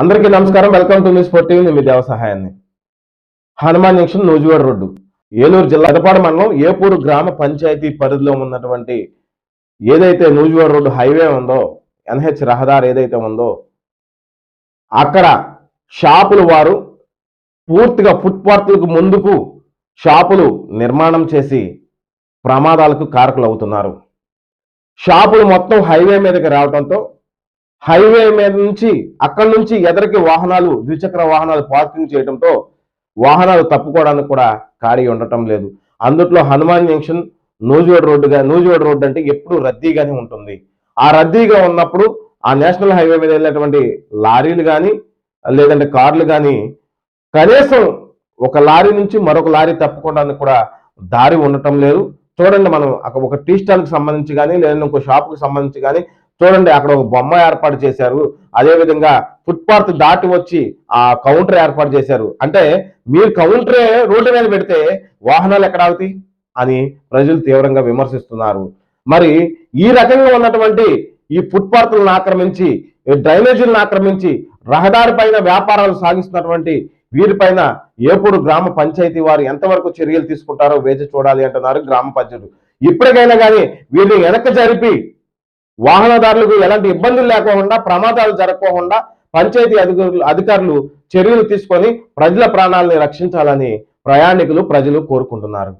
అందరికీ నమస్కారం. Welcome to news four TV మీ దేవ సహాయాన్ని. Hanuman junction Nujivada road. Eluru జిల్లా ఎదపాడు మండలం ఏపూరు గ్రామ పంచాయతీ పరిధిలో ఉన్నటువంటి ఏదైతే నూజివాడ రోడ్డు హైవే ఉందో ఎన్హెచ్ రహదారి ఏదైతే ఉందో అక్కడ షాపులు వారు పూర్తిగా ఫుట్పాత్లకు ముందుకు షాపులు నిర్మాణం చేసి ప్రమాదాలకు కారకులు అవుతున్నారు షాపులు మొత్తం హైవే మీదకి రావడంతో హైవే మీద నుంచి అక్కడి నుంచి ఎదరికి వాహనాలు ద్విచక్ర వాహనాలు పార్కింగ్ చేయడంతో వాహనాలు తప్పుకోవడానికి కూడా ఖాళీ ఉండటం లేదు. అందుట్లో హనుమాన్ జంక్షన్ నూజివేడ్ రోడ్డుగా నూజివేడ్ రోడ్డు అంటే ఎప్పుడు రద్దీగానే ఉంటుంది. ఆ రద్దీగా ఉన్నప్పుడు ఆ నేషనల్ హైవే మీద వెళ్ళేటువంటి లారీలు కానీ లేదంటే కార్లు కానీ కనీసం ఒక లారీ నుంచి మరొక లారీ తప్పుకోవడానికి కూడా దారి ఉండటం లేదు. చూడండి మనం ఒక టీ స్టాల్కి సంబంధించి కానీ లేదంటే ఇంకో షాప్కి సంబంధించి కానీ చూడండి అక్కడ ఒక బొమ్మ ఏర్పాటు చేశారు. అదేవిధంగా ఫుట్పాత్ దాటి వచ్చి ఆ కౌంటర్ ఏర్పాటు చేశారు. అంటే మీరు కౌంటరే రోడ్డు మీద పెడితే వాహనాలు ఎక్కడ ఆగుతాయి? అని ప్రజలు తీవ్రంగా విమర్శిస్తున్నారు. మరి ఈ రకంగా ఉన్నటువంటి ఈ ఫుట్పాత్లను ఆక్రమించి డ్రైనేజీలను ఆక్రమించి రహదారి పైన వ్యాపారాలు సాగిస్తున్నటువంటి వీరిపైన ఏపూరు గ్రామ పంచాయతీ వారు ఎంతవరకు చర్యలు తీసుకుంటారో వేచి చూడాలి అంటున్నారు గ్రామ పంచాయతీ ఇప్పటికైనా కానీ వీరిని వెనక్కి జరిపి వాహనదారులకు ఎలాంటి ఇబ్బందులు లేకోకుండా ప్రమాదాలు జరగకోకుండా పంచాయతీ అధికారులు అధికారులు చర్యలు తీసుకొని ప్రజల ప్రాణాలని రక్షించాలని ప్రయాణికులు ప్రజలు కోరుకుంటున్నారు.